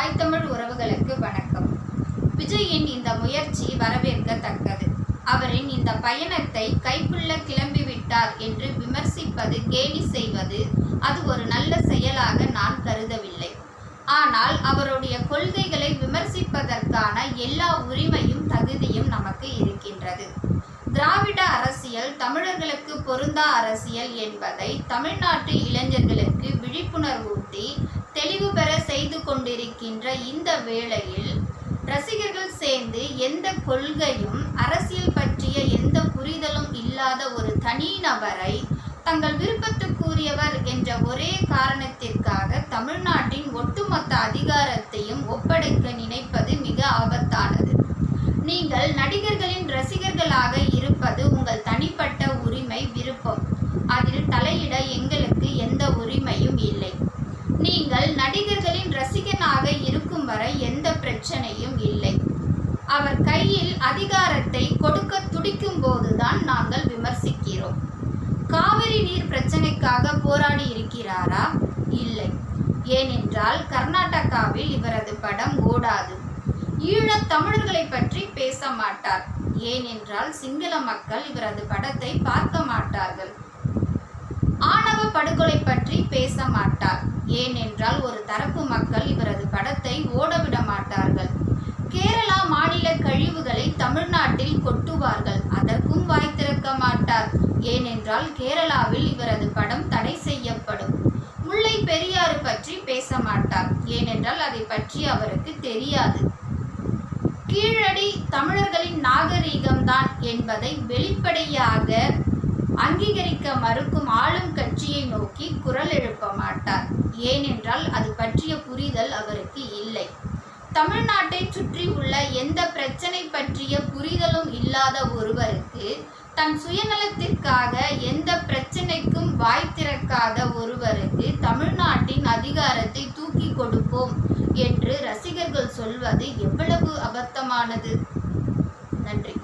தாய் தமிழ் உறவுகளுக்கு வணக்கம். விஜயின் இந்த முயற்சி வரவேற்கத்தக்கது. அவரின் இந்த பயணத்தை கைக்குள்ள கிளம்பிவிட்டார் என்று விமர்சிப்பது கேலி செய்வது அது ஒரு நல்ல செயலாக நான் கருதவில்லை. ஆனால் அவருடைய கொள்கைகளை விமர்சிப்பதற்கான எல்லா உரிமையும் தகுதியும் நமக்கு இருக்கின்றது. திராவிட அரசியல் தமிழர்களுக்கு பொருந்தா அரசியல் என்பதை தமிழ்நாட்டு இளைஞர்களுக்கு விழிப்புணர்வூட்டி கொண்டிருக்கின்ற இந்த வேளையில் ரசிகர்கள் சேர்ந்து எந்த கொள்கையும் அரசியல் பற்றிய எந்த புரிதலும் இல்லாத ஒரு தனிநபரை தங்கள் விருப்பத்துக்குரியவர் என்ற ஒரே காரணத்திற்காக தமிழ்நாட்டின் ஒட்டுமொத்த அதிகாரத்தையும் ஒப்படைக்க நினைப்பது மிக ஆபத்தானது. இல்லாமல் நடிகர்களின் ரசிகனாக இருக்கும் வரை எந்த பிரச்சனையும் இல்லை. அவர் கையில் அதிகாரத்தை கொடுக்க துடிக்கும் போதுதான் நாங்கள் விமர்சிக்கிறோம். காவிரி நீர் பிரச்சனைக்காக போராடி இருக்கிறாரா? இல்லை. ஏனென்றால் கர்நாடகாவில் இவரது படம் ஓடாது. ஈழத் தமிழர்களை பற்றி பேச மாட்டார். ஏனென்றால் சிங்கள மக்கள் இவரது படத்தை பார்க்க மாட்டார் பேச மாட்டார் ஏனென்றால் ஒரு தரப்பு மக்கள் இவரது படத்தை ஓடவிட மாட்டார்கள் கேரளா மாநில கழிவுகளை தமிழ்நாட்டில் கொட்டுவார்கள். அதற்கும் வாய் திறக்க மாட்டார் ஏனென்றால் கேரளாவில் இவரது படம் தடை செய்யப்படும். முல்லை பெரியாறு பற்றி பேச மாட்டார் ஏனென்றால் அதை பற்றி அவருக்கு தெரியாது. கீழடி தமிழர்களின் நாகரீகம்தான் என்பதை வெளிப்படையாக அங்கீகரிக்க மறு நோக்கி குரல் எழுப்ப மாட்டார். ஏனென்றால் அது பற்றிய புரிதல் அவருக்கு இல்லை. தமிழ்நாட்டை சுற்றி உள்ள எந்த பிரச்சனை பற்றிய புரிதலும் இல்லாத ஒருவருக்கு தன் சுயநலத்திற்காக எந்த பிரச்சனைக்கும் வாய் திறக்காத ஒருவருக்கு தமிழ்நாட்டின் அதிகாரத்தை தூக்கி கொடுப்போம் என்று ரசிகர்கள் சொல்வது எவ்வளவு அபத்தமானது? நன்றி.